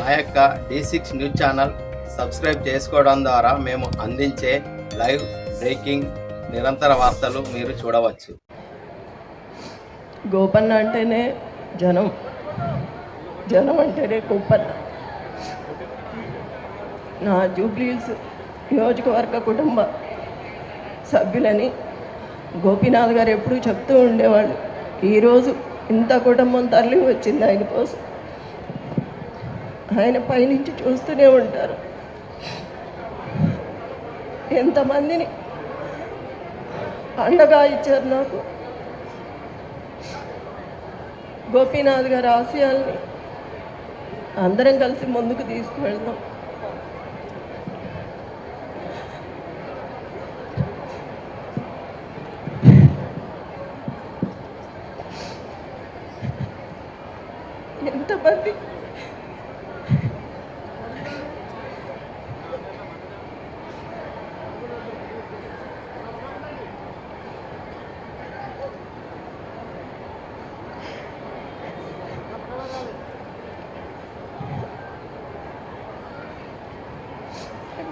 మా యొక్క D six news channel subscribe చేసుకోవడం ద్వారా మేము అందించే లైవ్ బ్రేకింగ్ నిరంతర వార్తలు మీరు చూడవచ్చు. గోపన్న అంటేనే జనం. జనం అంటేనే గోపన్న. నా జూబ్లీస్ నియోజకవర్గ కుటుంబ సభ్యులని గోపీనాథ్ గారు ఎప్పుడూ చెప్తూ ఉండేవాళ్ళు ఈరోజు ఇంత కుటుంబం తరలి వచ్చింది ఆయన కోసం. ఆయన పైనుంచి చూస్తూనే ఉంటారు. ఎంతమందిని అండగా ఇచ్చారు నాకు. గోపీనాథ్ గారి ఆశయాల్ని అందరం కలిసి ముందుకు తీసుకువెళ్దాం. ఎంతమంది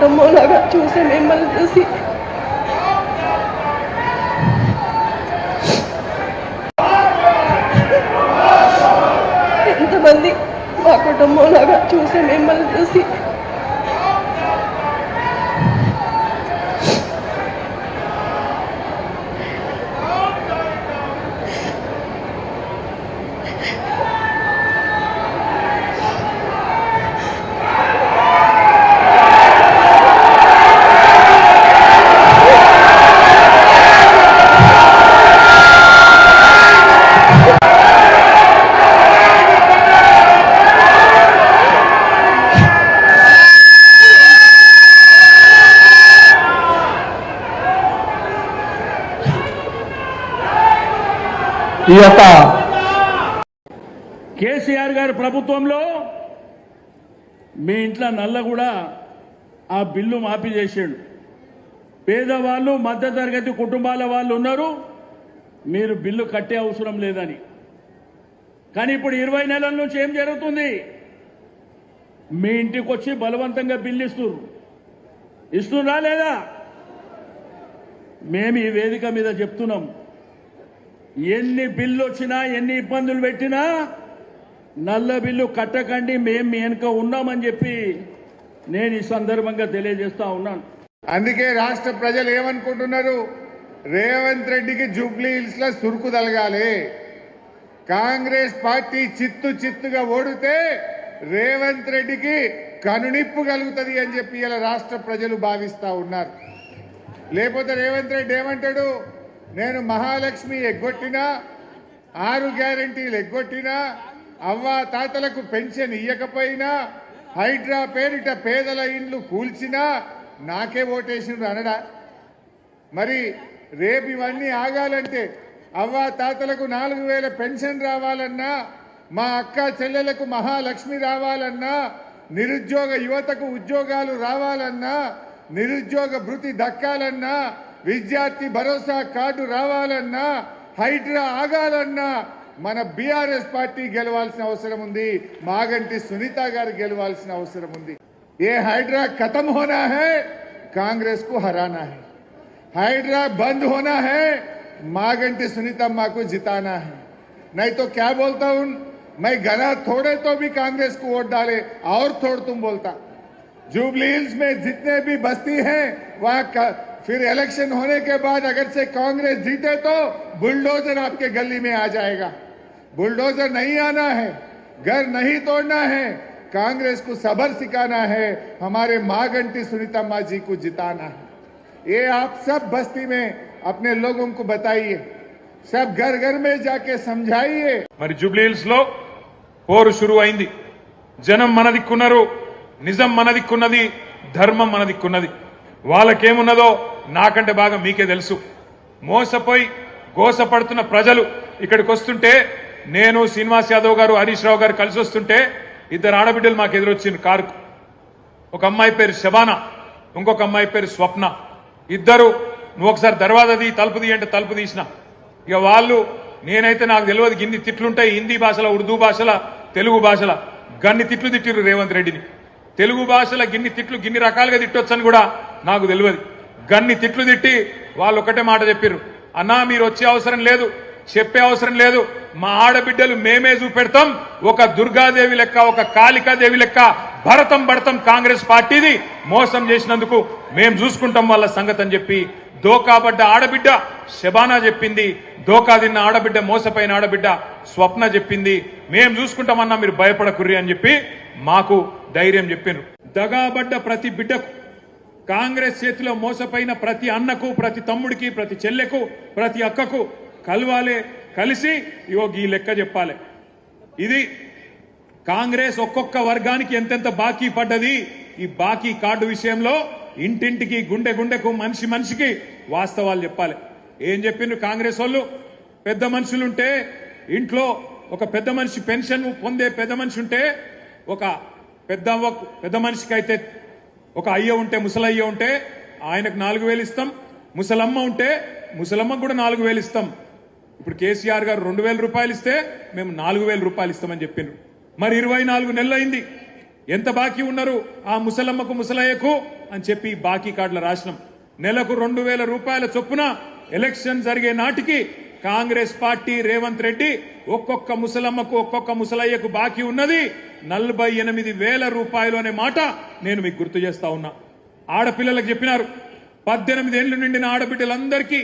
కుటుంబంలాగా కుటుంబం చూసి మిమ్మల్ని చూసి. ఎంతమంది మా కుటుంబంలాగా చూసి మిమ్మల్ని చూసి. ఈ యొక్క కేసీఆర్ గారి ప్రభుత్వంలో మీ ఇంట్లో నల్ల కూడా ఆ బిల్లు మాఫీ చేసాడు. పేదవాళ్ళు మధ్యతరగతి కుటుంబాల వాళ్ళు ఉన్నారు. మీరు బిల్లు కట్టే అవసరం లేదని. కానీ ఇప్పుడు ఇరవై నెలల నుంచి ఏం జరుగుతుంది? మీ ఇంటికి వచ్చి బలవంతంగా బిల్లు ఇస్తున్నారు ఇస్తున్నా లేదా? మేము ఈ వేదిక మీద చెప్తున్నాం. ఎన్ని బిల్లు వచ్చినా ఎన్ని ఇబ్బందులు పెట్టినా నల్ల బిల్లు కట్టకండి మేము మీ వెనుక ఉన్నామని చెప్పి నేను ఈ సందర్భంగా తెలియజేస్తా ఉన్నాను. అందుకే రాష్ట్ర ప్రజలు ఏమనుకుంటున్నారు? రేవంత్ రెడ్డికి జూబ్లీ హిల్స్లో సురుకు తలగాలి. కాంగ్రెస్ పార్టీ చిత్తు చిత్తుగా ఓడితే రేవంత్ రెడ్డికి కనునిప్పు కలుగుతుంది అని చెప్పి ఇలా రాష్ట్ర ప్రజలు భావిస్తా ఉన్నారు. లేకపోతే రేవంత్ రెడ్డి ఏమంటాడు? నేను మహాలక్ష్మి ఎగ్గొట్టినా ఆరు గ్యారంటీలు ఎగ్గొట్టినా అవ్వా తాతలకు పెన్షన్ ఇయ్యకపోయినా హైడ్రా పేరిట పేదల ఇండ్లు కూల్చినా నాకే ఓటేసిండ్రు అనడా. మరి రేపు ఇవన్నీ ఆగాలంటే అవ్వా తాతలకు నాలుగు వేల పెన్షన్ రావాలన్నా మా అక్క చెల్లెలకు మహాలక్ష్మి రావాలన్నా నిరుద్యోగ యువతకు ఉద్యోగాలు రావాలన్నా నిరుద్యోగ భృతి దక్కాలన్నా విద్యార్థి భరోసా కార్డు రావాలన్నా హైడ్రా ఆగాలన్నా మన బీఆర్ఎస్ పార్టీ గెలవాల్సిన అవసరం ఉంది మాగంటి సునీత గారు గెలవాల్సిన అవసరం ఉంది ये हाइड्रा खत्म होना है कांग्रेस को हराना है हाइड्रा बंद होना है मागंटी सुनीतम्मा को जिताना है नहीं तो क्या बोलता हूं मैं गला थोड़े तो भी कांग्रेस को वोट डाले और थोड़ तुम बोलता जुबली हिल्स में जितने भी बस्ती हैं वहां क- फिर इलेक्शन होने के बाद अगर से कांग्रेस जीते तो बुलडोजर आपके गली में आ जाएगा बुलडोजर नहीं आना है घर नहीं तोड़ना है कांग्रेस को सबर सिखाना है हमारे माँ घंटी सुनीता माँ जी को जिताना है ये आप सब बस्ती में अपने लोगों को बताइए सब घर घर में जाके समझाइए మరి జూబ్లీ హిల్స్ లో పోరు షురు అయింది జనం మన దిక్కున్నారు నిజం మన దిక్కున్నది ధర్మం మన దిక్కున్నది వాళ్ళకేమున్నదో నాకంటే బాగా మీకే తెలుసు. మోసపోయి గోసపడుతున్న ప్రజలు ఇక్కడికి వస్తుంటే నేను శ్రీనివాస్ యాదవ్ గారు హరీష్ రావు గారు కలిసి వస్తుంటే ఇద్దరు ఆడబిడ్డలు మాకు ఎదురొచ్చింది కారుకు ఒక అమ్మాయి పేరు శబానా ఇంకొక అమ్మాయి పేరు స్వప్న. ఇద్దరు నువ్వు ఒకసారి దర్వాజా తీ తలుపు తీ అంటే తలుపు తీసిన. ఇక వాళ్ళు నేనైతే నాకు తెలియదు గిన్ని తిట్లుంటాయి హిందీ భాషల ఉర్దూ భాషల తెలుగు భాషల. గన్ని తిట్లు తిట్టిరు రేవంత్ రెడ్డిని. తెలుగు భాషల గిన్ని తిట్లు గిన్ని రకాలుగా తిట్టొచ్చని కూడా నాకు తెలియదు. గన్ని తిట్లు తిట్టి వాళ్ళు ఒకటే మాట చెప్పారు అన్నా మీరు వచ్చే అవసరం లేదు. చెప్పే అవసరం లేదు. మా ఆడబిడ్డలు మేమే చూపెడతాం. ఒక దుర్గాదేవి లెక్క ఒక కాళికాదేవి లెక్క భరతం భరతం కాంగ్రెస్ పార్టీది. మోసం చేసినందుకు మేము చూసుకుంటాం వాళ్ళ సంగతి అని చెప్పి దోకాబడ్డ ఆడబిడ్డ శబానా చెప్పింది. దోకా తిన్న ఆడబిడ్డ మోసపోయిన ఆడబిడ్డ స్వప్న చెప్పింది. మేం చూసుకుంటామన్నా మీరు భయపడకుర్రి అని చెప్పి మాకు ధైర్యం చెప్పిండ్రు దగాబడ్డ ప్రతి బిడ్డకు కాంగ్రెస్ చేతిలో మోసపోయిన ప్రతి అన్నకు ప్రతి తమ్ముడికి ప్రతి చెల్లెకు ప్రతి అక్కకు కలవాలే కలిసి ఇగో ఈ లెక్క చెప్పాలి. ఇది కాంగ్రెస్ ఒక్కొక్క వర్గానికి ఎంతెంత బాకీ పడ్డది? ఈ బాకీ కార్డు విషయంలో ఇంటింటికి గుండె గుండెకు మనిషి మనిషికి వాస్తవాలు చెప్పాలి. ఏం చెప్పిండ్రు కాంగ్రెస్ వాళ్ళు? పెద్ద మనుషులుంటే ఇంట్లో ఒక పెద్ద మనిషి పెన్షన్ పొందే పెద్ద మనిషి ఉంటే ఒక పెద్ద పెద్ద మనిషికి అయితే ఒక అయ్య ఉంటే ముసలయ్య ఉంటే ఆయనకు నాలుగు వేలు ఇస్తాం ముసలమ్మ ఉంటే ముసలమ్మకు కూడా నాలుగు వేలు ఇస్తాం. ఇప్పుడు కేసీఆర్ గారు రెండు వేల రూపాయలు ఇస్తే మేము నాలుగు వేల రూపాయలు ఇస్తామని చెప్పిండ్రు మరి ఇరవై నాలుగు నెలలు అయింది. ఎంత బాకీ ఉన్నారు? ఆ ముసలమ్మకు ముసలయ్యకు అని చెప్పి బాకీ కార్డుల రాసినాం. నెలకు రెండు వేల రూపాయల చొప్పున ఎలక్షన్ జరిగే నాటికి కాంగ్రెస్ పార్టీ రేవంత్ రెడ్డి ఒక్కొక్క ముసలమ్మకు ఒక్కొక్క ముసలయ్యకు బాకీ ఉన్నది. నలభై ఎనిమిది వేల రూపాయలు అనే మాట నేను మీకు గుర్తు చేస్తా ఉన్నా. ఆడపిల్లలకు చెప్పినారు. పద్దెనిమిది ఏళ్ళు నిండిన ఆడబిడ్డలందరికీ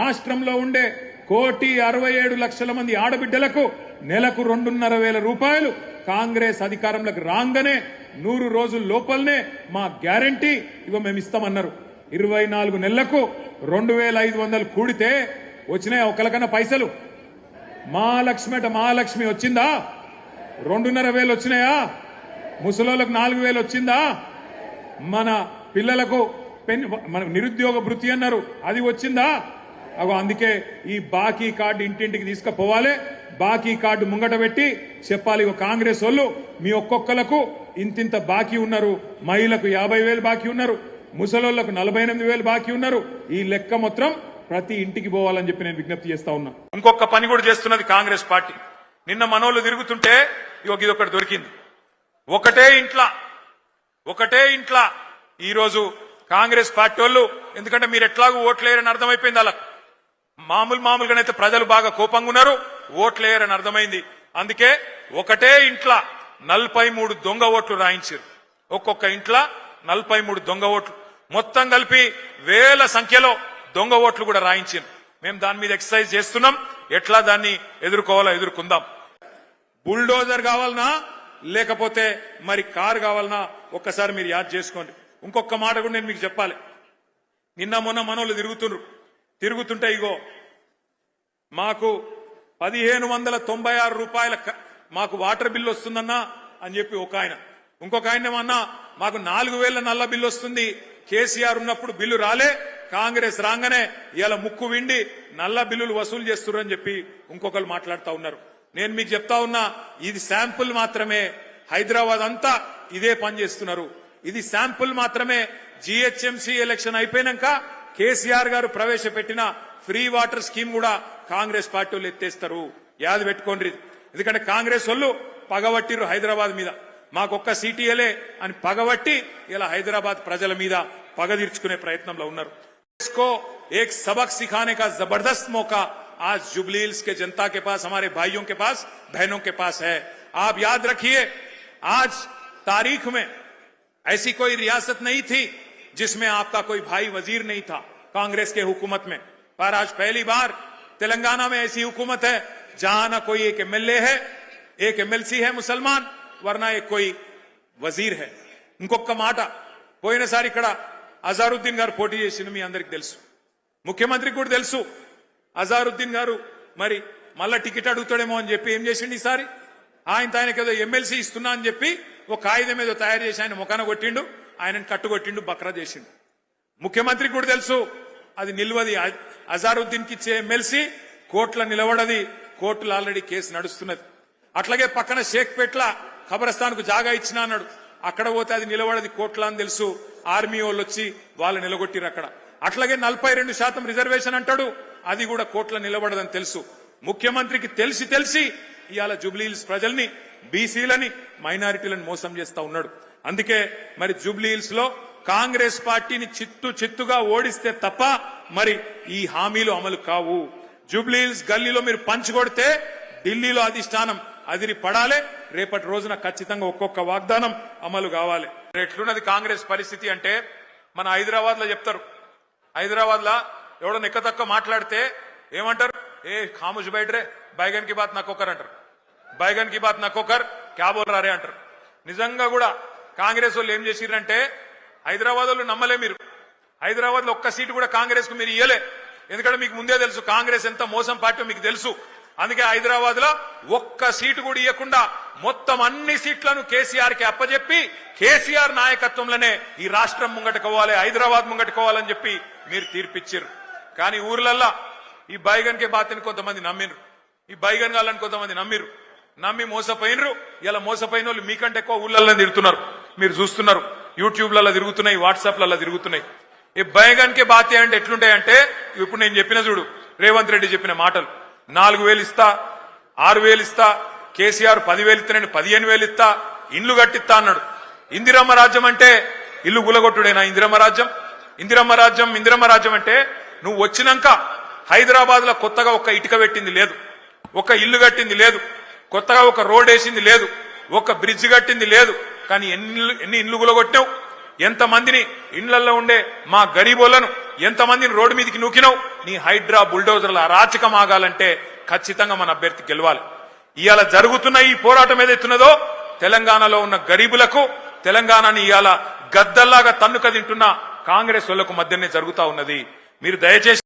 రాష్ట్రంలో ఉండే కోటి అరవై ఏడు లక్షల మంది ఆడబిడ్డలకు నెలకు రెండున్నర వేల రూపాయలు కాంగ్రెస్ అధికారంలోకి రాగానే నూరు రోజుల లోపలనే మా గ్యారంటీ ఇవ మేము ఇస్తామన్నారు ఇరవై నాలుగు నెలలకు రెండు వేల ఐదు వందలు కూడితే వచ్చినాయి ఒకరికన్నా పైసలు. మహాలక్ష్మి అట మహాలక్ష్మి వచ్చిందా? రెండున్నర వేలు వచ్చినాయా? ముసలోళ్ళకు నాలుగు వేలు వచ్చిందా? మన పిల్లలకు పెన్ మన నిరుద్యోగ వృత్తి అన్నారు. అది వచ్చిందా? అగో అందుకే ఈ బాకీ కార్డు ఇంటింటికి తీసుకుపోవాలి. బాకీ కార్డు ముంగట పెట్టి చెప్పాలి కాంగ్రెస్ వాళ్ళు మీ ఒక్కొక్కలకు ఇంతింత బాకీ ఉన్నారు. మహిళలకు యాభై వేలు బాకీ ఉన్నారు. ముసలోళ్ళకు నలభై ఎనిమిది వేలు బాకీ ఉన్నారు. ఈ లెక్క మొత్తం ప్రతి ఇంటికి పోవాలని చెప్పి నేను విజ్ఞప్తి చేస్తా ఉన్నా. ఇంకొక పని కూడా చేస్తున్నది కాంగ్రెస్ పార్టీ. నిన్న మనోళ్ళు తిరుగుతుంటే ఇగో ఇదొకటి ఒకటి దొరికింది. ఒకటే ఇంట్లా ఒకటే ఇంట్లా ఈరోజు కాంగ్రెస్ పార్టీ వాళ్ళు ఎందుకంటే మీరు ఎట్లాగూ ఓట్లేయరని అర్థమైపోయింది అలా మామూలు మామూలుగానైతే ప్రజలు బాగా కోపంగా ఉన్నారు ఓట్లేయరని అర్థమైంది. అందుకే ఒకటే ఇంట్లా నలభై మూడు దొంగ ఓట్లు రాయించారు. ఒక్కొక్క ఇంట్లా నలభై మూడు దొంగ ఓట్లు. మొత్తం కలిపి వేల సంఖ్యలో దొంగ ఓట్లు కూడా రాయించింది మేము దాని మీద ఎక్సర్సైజ్ చేస్తున్నాం. ఎట్లా దాన్ని ఎదుర్కోవాలో ఎదుర్కొందాం. బుల్డోజర్ కావాలనా? లేకపోతే మరి కారు కావాలనా? ఒక్కసారి మీరు యాద్ చేసుకోండి. ఇంకొక మాట కూడా నేను మీకు చెప్పాలి. నిన్న మొన్న మనోళ్ళు తిరుగుతున్నారు తిరుగుతుంటే ఇగో మాకు పదిహేను వందల తొంభై ఆరు రూపాయల మాకు వాటర్ బిల్లు వస్తుందన్నా అని చెప్పి ఒక ఆయన. ఇంకొక ఆయన అన్నా మాకు నాలుగు వేల నల్ల బిల్లు వస్తుంది. కేసీఆర్ ఉన్నప్పుడు బిల్లు రాలే కాంగ్రెస్ రాగానే ఇలా ముక్కు విండి నల్ల బిల్లులు వసూలు చేస్తున్నారని చెప్పి ఇంకొకరు మాట్లాడుతూ ఉన్నారు. నేను మీకు చెప్తా ఉన్నా ఇది శాంపుల్ మాత్రమే. హైదరాబాద్ అంతా ఇదే పని చేస్తున్నారు. ఇది శాంపుల్ మాత్రమే. జిహెచ్ఎంసీ ఎలక్షన్ అయిపోయినాక కేసీఆర్ గారు ప్రవేశపెట్టిన ఫ్రీ వాటర్ స్కీమ్ కూడా కాంగ్రెస్ పార్టీ వాళ్ళు ఎత్తేస్తారు. యాది పెట్టుకోండి. ఎందుకంటే కాంగ్రెస్ వాళ్ళు పగబట్టిరు హైదరాబాద్ మీద. మాకొక్క సీటీఎలే అని పగబట్టి ఇలా హైదరాబాద్ ప్రజల మీద పగ తీర్చుకునే ప్రయత్నంలో ఉన్నారు इसको एक सबक सिखाने का जबरदस्त मौका आज जुबली हिल्स के जनता के पास हमारे भाइयों के पास बहनों के पास है आप याद रखिए आज तारीख में ऐसी कोई रियासत नहीं थी जिसमें आपका कोई भाई वजीर नहीं था कांग्रेस के हुकूमत में पर आज पहली बार तेलंगाना में ऐसी हुकूमत है जहां ना कोई एक एमएलए है एक एमएलसी है मुसलमान వరనా ఎక్కువ వజీర్ హే. ఇంకొక మాట. పోయినసారి ఇక్కడ అజారుద్దీన్ గారు పోటీ చేసింది మీ అందరికి తెలుసు. ముఖ్యమంత్రికి కూడా తెలుసు. అజారుద్దీన్ గారు మరి మళ్ళా టికెట్ అడుగుతాడేమో అని చెప్పి ఏం చేసిండు ఈసారి? ఆయన ఆయనకి ఏదో ఎమ్మెల్సీ ఇస్తున్నా అని చెప్పి ఒక కాగితం ఏదో తయారు చేసి ఆయన ముఖాన కొట్టిండు. ఆయనను కట్టుకొట్టిండు బక్రా చేసిండు. ముఖ్యమంత్రికి కూడా తెలుసు. అది నిల్వది. అజారుద్దీన్కి ఇచ్చే ఎమ్మెల్సీ కోర్టుల నిలబడది. కోర్టులు ఆల్రెడీ కేసు నడుస్తున్నది. అట్లాగే పక్కన షేక్పేట్ల ఖబరస్థాన్కు జాగా ఇచ్చిన అన్నాడు. అక్కడ పోతే అది నిలబడది కోట్ల అని తెలుసు. ఆర్మీ వాళ్ళు వచ్చి వాళ్ళు నిలగొట్టిరు అక్కడ. అట్లాగే నలభై రెండు శాతం రిజర్వేషన్ అంటాడు. అది కూడా కోట్ల నిలబడదని తెలుసు. ముఖ్యమంత్రికి తెలిసి తెలిసి ఇవాళ జూబ్లీహిల్స్ ప్రజల్ని బీసీలని మైనారిటీలను మోసం చేస్తా ఉన్నాడు. అందుకే మరి జూబ్లీహిల్స్లో కాంగ్రెస్ పార్టీని చిత్తు చిత్తుగా ఓడిస్తే తప్ప మరి ఈ హామీలు అమలు కావు. జూబ్లీహిల్స్ గల్లీలో మీరు పంచుకొడితే ఢిల్లీలో అధిష్టానం అదిరి పడాలి రేపటి రోజున ఖచ్చితంగా ఒక్కొక్క వాగ్దానం అమలు కావాలి. ఎట్లున్నది కాంగ్రెస్ పరిస్థితి అంటే మన హైదరాబాద్లో చెప్తారు. హైదరాబాద్ లా ఎవడో నిక్కతక్క మాట్లాడితే ఏమంటారు? ఏ ఖాముష్ బయటరే బైగన్కి బాత్ నక్కొకర్ అంటారు. బైగన్కి బాత్ నక్కొకర్ క్యాబోల్ రారే అంటారు. నిజంగా కూడా కాంగ్రెస్ వాళ్ళు ఏం చేసిరంటే హైదరాబాద్ వాళ్ళు నమ్మలే మీరు. హైదరాబాద్లో ఒక్క సీటు కూడా కాంగ్రెస్కు మీరు ఇయ్యలే. ఎందుకంటే మీకు ముందే తెలుసు కాంగ్రెస్ ఎంత మోసం పార్టీ మీకు తెలుసు. అందుకే హైదరాబాద్లో ఒక్క సీటు కూడా ఇవ్వకుండా మొత్తం అన్ని సీట్లను కేసీఆర్కి అప్పజెప్పి కేసీఆర్ నాయకత్వంలోనే ఈ రాష్ట్రం ముంగట్టుకోవాలి హైదరాబాద్ ముంగట్టుకోవాలని చెప్పి మీరు తీర్పిచ్చారు. కానీ ఊర్లల్లా ఈ బైగన్ కే బాతిని కొంతమంది నమ్మిండ్రు ఈ బైగన్ గాలని కొంతమంది నమ్మిరు నమ్మి మోసపోయినరు. ఇలా మోసపోయిన వాళ్ళు మీకంటే ఎక్కువ ఊళ్ళల్లో తిరుగుతున్నారు. మీరు చూస్తున్నారు. యూట్యూబ్లలో తిరుగుతున్నాయి వాట్సాప్లలో తిరుగుతున్నాయి. ఈ బైగన్ కే అంటే ఎట్లుంటాయంటే ఇప్పుడు నేను చెప్పిన చూడు రేవంత్ రెడ్డి చెప్పిన మాటలు. నాలుగు వేలు ఇస్తా ఆరు వేలు ఇస్తా కేసీఆర్ పదివేలు ఇస్తా నేను పదిహేను వేలు ఇస్తా ఇండ్లు కట్టిస్తా అన్నాడు. ఇందిరమ్మ రాజ్యం అంటే ఇల్లు గులగొట్టుడేనా ఇందిరమ్మ రాజ్యం? ఇందిరమ్మ రాజ్యం ఇందిరమ్మ రాజ్యం అంటే నువ్వు వచ్చినాక హైదరాబాద్లో కొత్తగా ఒక ఇటుక పెట్టింది లేదు. ఒక ఇల్లు కట్టింది లేదు. కొత్తగా ఒక రోడ్ వేసింది లేదు. ఒక బ్రిడ్జ్ కట్టింది లేదు. కానీ ఎన్ని ఎన్ని ఇల్లు గులగొట్టావు ఎంతమందిని? ఇండ్లలో ఉండే మా గరీబులను ఎంతమందిని రోడ్డు మీదకి నూకినావు? నీ హైడ్రా బుల్డోజర్ల అరాచకం ఆగాలంటే ఖచ్చితంగా మన అభ్యర్థి గెలవాలి. ఇవాళ జరుగుతున్న ఈ పోరాటం ఏదైతున్నదో తెలంగాణలో ఉన్న గరీబులకు తెలంగాణని ఇవాళ గద్దల్లాగా తన్నుక తింటున్న కాంగ్రెస్ వాళ్ళకు మధ్యనే జరుగుతా ఉన్నది. మీరు దయచేసి